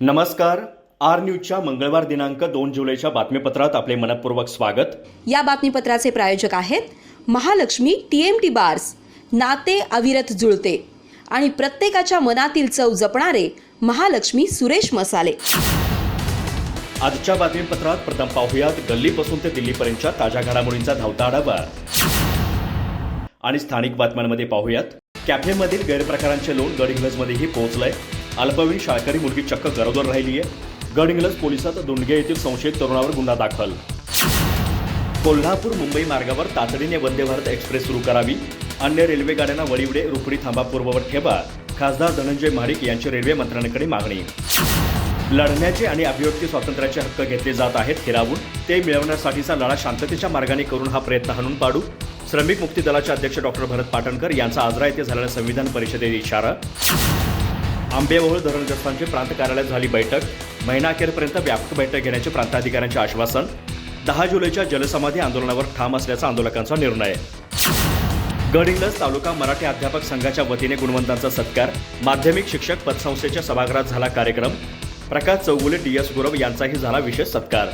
नमस्कार. आर न्यूजच्या मंगळवार दिनांक दोन जुलैच्या बातमीपत्रात आपले मनपूर्वक स्वागत. या बातमीपत्राचे प्रायोजक आहेत Mahalakshmi T M T bars नाते अविरत जुळते आणि प्रत्येकाच्या मनातील चव जपणारे महालक्ष्मी सुरेश मसाले. आजच्या बातमीपत्रात प्रथम पाहुयात गल्लीपासून ते दिल्लीपर्यंतच्या ताज्या घडामोडींचा धावता आढावा. आणि स्थानिक बातम्यांमध्ये पाहुयात कॅफेमधील गैरप्रकारांचे लोण गडहिंग्लजमध्येही पोहोचलंय. अल्पवयीन शाळकरी मुलगी चक्क गरोदर राहिली आहे. गडहिंग्लज पोलिसात दोंडगे येथील संशयित तरुणावर गुन्हा दाखल. कोल्हापूर मुंबई मार्गावर तातडीने वंदे भारत एक्सप्रेस सुरू करावी. अन्य रेल्वे गाड्यांना वळीवडे रुपडी थांबा पूर्ववत ठेवा. खासदार धनंजय महाडिक यांची रेल्वे मंत्र्यांकडे मागणी. लढण्याचे आणि अभिव्यक्ती स्वातंत्र्याचे हक्क घेतले जात आहेत हिरावून ते मिळवण्यासाठीचा लढा शांततेच्या मार्गाने करून हा प्रयत्न हाणून पाडू. श्रमिक मुक्ती दलाचे अध्यक्ष डॉक्टर भरत पाटणकर यांचा आजरा येथे झालेल्या संविधान परिषदेत इशारा. आंबेबोळ धरणग्रस्तांची प्रांत कार्यालयात झाली बैठक. महिनाअखेरपर्यंत व्यापक बैठक घेण्याचे प्रांताधिकाऱ्यांचे आश्वासन. दहा जुलैच्या जलसमाधी आंदोलनावर ठाम असल्याचा आंदोलकांचा निर्णय. गडिंग्लज तालुका मराठी अध्यापक संघाच्या वतीने गुणवंतांचा सत्कार. माध्यमिक शिक्षक पतसंस्थेच्या सभागृहात झाला कार्यक्रम. प्रकाश चौगुले डी एस गुरव यांचाही झाला विशेष सत्कार.